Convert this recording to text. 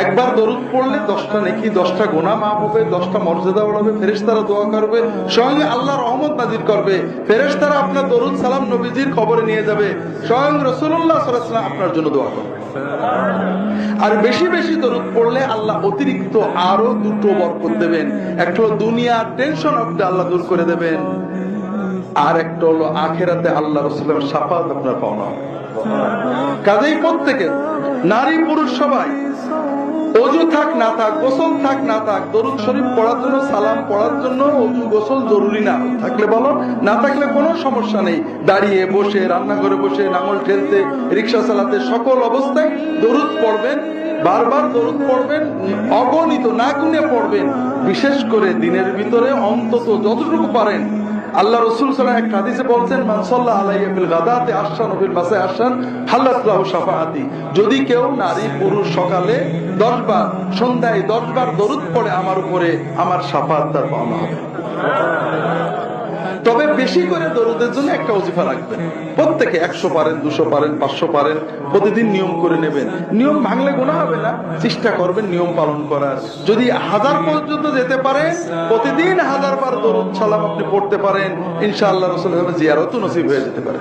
একবার দরুদ পড়লে দশটা নেকি, দশটা গোনা মাপ হবে, দশটা মর্যাদা বাড়াবে, ফেরেশতারা দোয়া করবে, স্বয়ং আল্লাহ রহমত নাজির করবে, ফেরেশতারা আপনার দরুদ সালাম নবীজির খবরে নিয়ে যাবে, স্বয়ং রসুল্লাহ সাল্লাম আপনার জন্য দোয়া করবে। আর বেশি বেশি দরুদ পড়লে আল্লাহ অতিরিক্ত আরও দুটো বরকত দেবেন। একটা হলো দুনিয়ার টেনশন আপনি আল্লাহ দূর করে দেবেন। আর একটা হলো আখেরাতে আল্লাহ রসুলের সাফাত আপনার পাওনা। কাজেই প্রত্যেকে নারী পুরুষ সবাই। অজু থাক না থাক, গোসল থাক না থাক, দরুদ শরীফ পড়ার জন্য, সালাম পড়ার জন্য অজু গোসল জরুরি না। থাকলে বলো, না থাকলে কোনো সমস্যা নেই। দাঁড়িয়ে বসে, রান্নাঘরে বসে, নাঙল ঠেলতে, রিক্সা চালাতে, সকল অবস্থায় দরুদ পড়বেন, বারবার দরুদ পড়বেন, অগণিত না গুনে পড়বেন। বিশেষ করে দিনের ভিতরে অন্তত যতটুকু পারেন আল্লাহ রসুল সাল্লাহ এক হাদিসে বলছেন মানসাল্লাহ আলাইয়া ফিল গাদাতে আসান ফিল মাসাই আসান হাল্লাহ সাফাহাতি যদি কেউ নারী পুরুষ সকালে 10 বার সন্ধ্যায় 10 বার দরুদ পড়ে আমার উপরে, আমার সাফাহাত তার পাওনা হবে। তবে বেশি করে দরুদের জন্য একটা অজিফা রাখবেন। প্রত্যেকে একশো পারেন, দুশো পারেন, পাঁচশো পারেন, প্রতিদিন নিয়ম করে নেবেন। নিয়ম ভাঙলে গোনা হবে না, চেষ্টা করবেন নিয়ম পালন করার। যদি হাজার পর্যন্ত যেতে পারেন, প্রতিদিন হাজার বার দরুদ সালাম আপনি পড়তে পারেন, ইনশাআল্লাহ রসুল জিয়ারত নসিব হয়ে যেতে পারে।